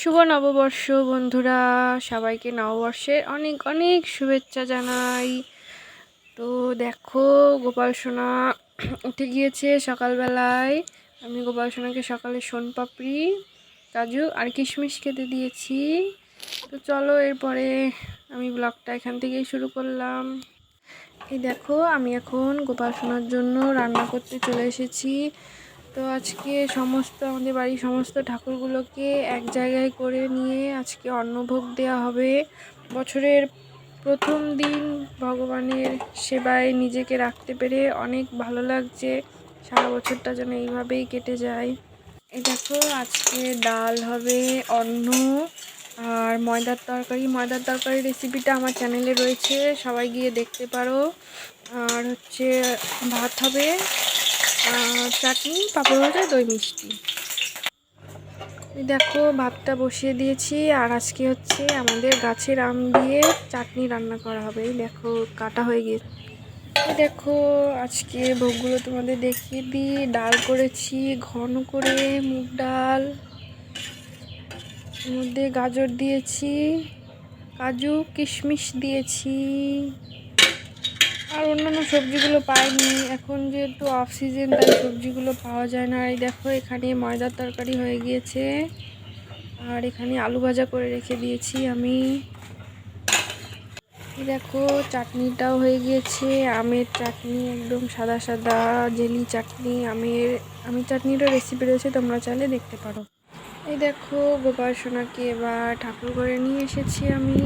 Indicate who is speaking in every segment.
Speaker 1: শুভ নববর্ষ, বন্ধুরা। সবাইকে নববর্ষের অনেক অনেক শুভেচ্ছা জানাই। তো দেখো, গোপাল সোনা উঠে গিয়েছে সকালবেলায়। আমি গোপাল সোনাকে সকালে সোনপাপড়ি, কাজু আর কিশমিশ খেতে দিয়েছি। তো চলো, এরপরে আমি ব্লগটা এখান থেকেই শুরু করলাম। এই দেখো, আমি এখন গোপাল সোনার জন্য রান্না করতে চলে এসেছি। তো আজকে সমস্ত, আমাদের বাড়ির সমস্ত ঠাকুরগুলোকে এক জায়গায় করে নিয়ে আজকে অন্নভোগ দেওয়া হবে। বছরের প্রথম দিন ভগবানের সেবায় নিজেকে রাখতে পেরে অনেক ভালো লাগছে। সারা বছরটা যেন এইভাবেই কেটে যায়। এই দেখো, আজকে ডাল হবে, অন্ন আর ময়দার তরকারি। ময়দার তরকারি রেসিপিটা আমার চ্যানেলে রয়েছে, সবাই গিয়ে দেখতে পারো। আর হচ্ছে ভাত হবে চাটনি, পাঁপড় ভাজা, দই মিষ্টি। দেখো, ভাতটা বসিয়ে দিয়েছি, আর আজকে হচ্ছে আমাদের গাছের আম দিয়ে চাটনি রান্না করা হবে। দেখো, কাটা হয়ে গিয়েছে দেখো, আজকে ভোগগুলো তোমাদের দেখিয়ে দিই। ডাল করেছি, ঘন করে মুগ ডাল। মধ্যে গাজর দিয়েছি, কাজু, কিশমিশ দিয়েছি। আর অন্যান্য সবজিগুলো পাইনি। এখন যেহেতু অফ সিজন তাই সবজিগুলো পাওয়া যায় না। এই দেখো, এখানে ময়দার তরকারি হয়ে গিয়েছে। আর এখানে আলু ভাজা করে রেখে দিয়েছি আমি। দেখো, চাটনিটাও হয়ে গিয়েছে। আমের চাটনি, একদম সাদা সাদা জেলি চাটনি, আমের আমের চাটনিরও রেসিপি রয়েছে, তোমরা চাইলে দেখতে পারো। এই দেখো, গোপাল সোনাকে এবার ঠাকুর ঘরে নিয়ে এসেছি আমি।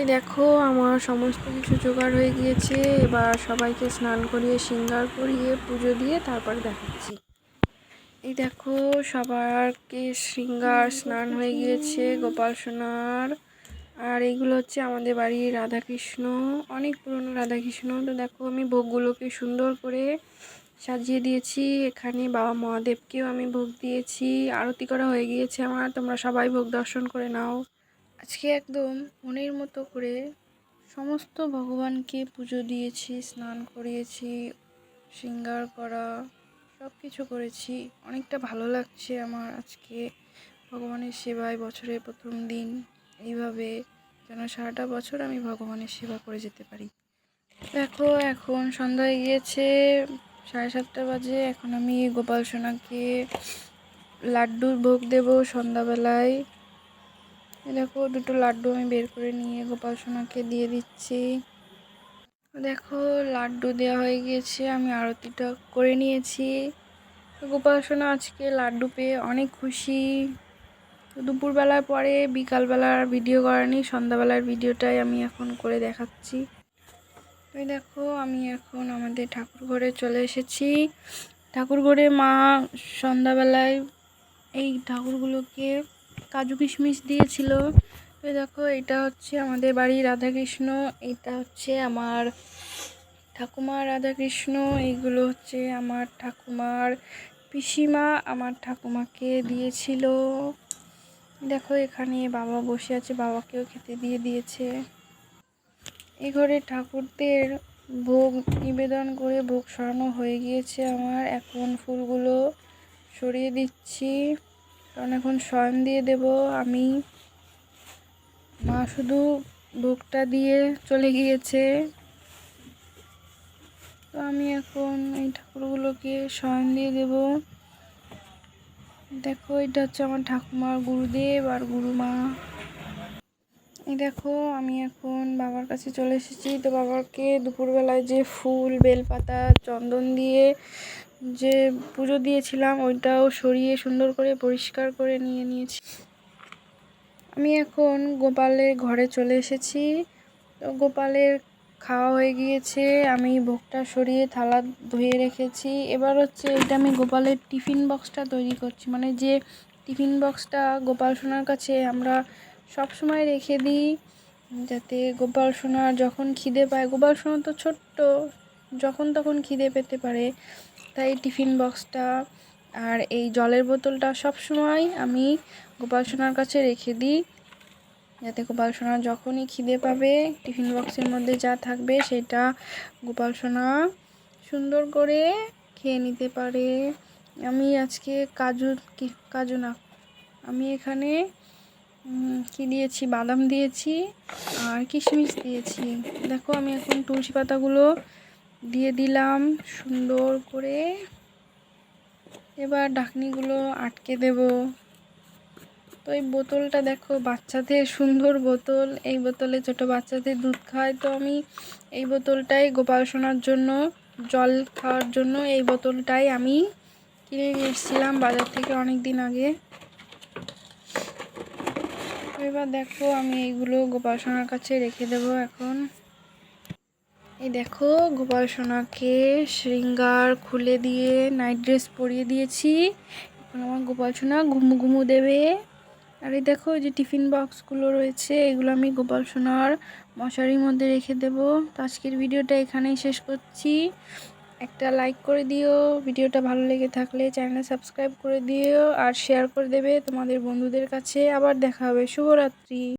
Speaker 1: এই দেখো, আমার সমস্ত কিছু জোগাড় হয়ে গিয়েছে। এবার সবাইকে স্নান করিয়ে, সিঙ্গার করিয়ে পুজো দিয়ে তারপর দেখাচ্ছি। এই দেখো, সবারকে সিঙ্গার স্নান হয়ে গিয়েছে, গোপাল সোনার। আর এইগুলো হচ্ছে আমাদের বাড়ির রাধাকৃষ্ণ, অনেক পুরনো রাধাকৃষ্ণ। তো দেখো, আমি ভোগগুলোকে সুন্দর করে সাজিয়ে দিয়েছি। এখানে বাবা মহাদেবকেও আমি ভোগ দিয়েছি। আরতি করা হয়ে গিয়েছে আমার। তোমরা সবাই ভোগ দর্শন করে নাও। আজকে একদম মনের মতো করে সমস্ত ভগবানকে পুজো দিয়েছি, স্নান করিয়েছি, শৃঙ্গার করা সব কিছু করেছি। অনেকটা ভালো লাগছে আমার আজকে ভগবানের সেবায় বছরের প্রথম দিন। এইভাবে যেন সারাটা বছর আমি ভগবানের সেবা করে যেতে পারি। দেখো, এখন সন্ধ্যা হয়ে গিয়েছে, সাড়ে সাতটা বাজে। এখন আমি গোপাল সোনাকে লাড্ডুর ভোগ দেব সন্ধ্যাবেলায়। দেখো, দুটো লাড্ডু আমি বের করে নিয়ে গোপাল সোনাকে দিয়ে দিচ্ছি। দেখো, লাড্ডু দেওয়া হয়ে গিয়েছে আমি আরতিটা করে নিয়েছি। গোপাল সোনা আজকে লাড্ডু পেয়ে অনেক খুশি। দুপুরবেলার পরে, বিকালবেলার ভিডিও করেনি, সন্ধ্যাবেলার ভিডিওটাই আমি এখন করে দেখাচ্ছি। ওই দেখো, আমি এখন আমাদের ঠাকুর ঘরে চলে এসেছি। ঠাকুর ঘরে মা সন্ধ্যাবেলায় এই ঠাকুরগুলোকে কাজু কিশমিশ দিয়েছিল। দেখো, এটা হচ্ছে আমাদের বাড়ির রাধাকৃষ্ণ, এটা হচ্ছে আমার ঠাকুমা রাধাকৃষ্ণ, এইগুলো হচ্ছে আমার ঠাকুমার পিসিমা, আমার ঠাকুমাকে দিয়েছিল। দেখো, এখানে বাবা বসে আছে, বাবাকেও খেতে দিয়ে দিয়েছে। এই ঘরে ঠাকুরদের ভোগ নিবেদন করে ভোগ সরানো হয়ে গিয়েছে আমার। এখন ফুলগুলো সরিয়ে দিচ্ছি। কারণ এখন শয়ন দিয়ে দেব, আমি। মা শুধু ভোগটা দিয়ে চলে গিয়েছে। তো আমি এখন এই ঠাকুরগুলোকে শয়ন দিয়ে দেব। দেখো, এটা হচ্ছে আমার ঠাকুমার গুরুদেব আর গুরুমা। এই দেখো, আমি এখন বাবার কাছে চলে এসেছি। তো বাবাকে দুপুরবেলায় যে ফুল, বেলপাতা, চন্দন দিয়ে যে পুজো দিয়েছিলাম, ওইটাও সরিয়ে সুন্দর করে পরিষ্কার করে নিয়ে নিয়েছি। আমি এখন গোপালের ঘরে চলে এসেছি। তো গোপালের খাওয়া হয়ে গিয়েছে, আমি ভোগটা সরিয়ে থালা ধুয়ে রেখেছি। এবার হচ্ছে এটা আমি গোপালের টিফিন বক্সটা তৈরি করছি। মানে যে টিফিন বক্সটা গোপাল সোনার কাছে আমরা সব সময় রেখে দিই, যাতে গোপাল সোনার যখন খিদে পায়, গোপাল সোনা তো ছোট্ট, যখন তখন খিদে পেতে পারে। তাই টিফিন বক্সটা আর এই জলের বোতলটা সব সময় আমি গোপাল সোনার কাছে রেখে দিই। যাতে গোপাল সোনা যখনই খিদে পাবে, টিফিন বক্সের মধ্যে যা থাকবে সেটা গোপাল সোনা সুন্দর করে খেয়ে নিতে পারে। আমি আজকে কাজু কাজু না, আমি এখানে কি দিয়েছি, বাদাম দিয়েছি আর কিশমিশ দিয়েছি। দেখো আমি এখন তুলসী পাতাগুলো দিয়ে দিলাম সুন্দর করে। এবার ঢাকনিগুলো আটকে দেব। তো এই বোতলটা দেখো, বাচ্চাদের সুন্দর বোতল। এই বোতলে ছোট বাচ্চাদের দুধ খায়। তো আমি এই বোতলটাই গোপাল সোনার জন্য, জল খাওয়ার জন্য এই বোতলটাই আমি কিনে নিয়ে এসেছিলাম বাজার থেকে অনেক দিন আগে। এবার দেখো আমি এইগুলো গোপাল সোনার কাছে রেখে দেবো এখন। এই দেখো, গোপাল সোনাকে শৃঙ্গার খুলে দিয়ে নাইট ড্রেস পরিয়ে দিয়েছি। এখন আমার গোপাল সোনা ঘুমু ঘুমু দেবে। আর এই দেখো যে টিফিন বক্সগুলো রয়েছে, এগুলো আমি গোপাল সোনার মশারির মধ্যে রেখে দেব। তো আজকের ভিডিওটা এখানেই শেষ করছি। একটা লাইক করে দিও, ভিডিওটা ভালো লেগে থাকলে চ্যানেল সাবস্ক্রাইব করে দিও, আর শেয়ার করে দেবে তোমাদের বন্ধুদের কাছে। আবার দেখা হবে, শুভরাত্রি।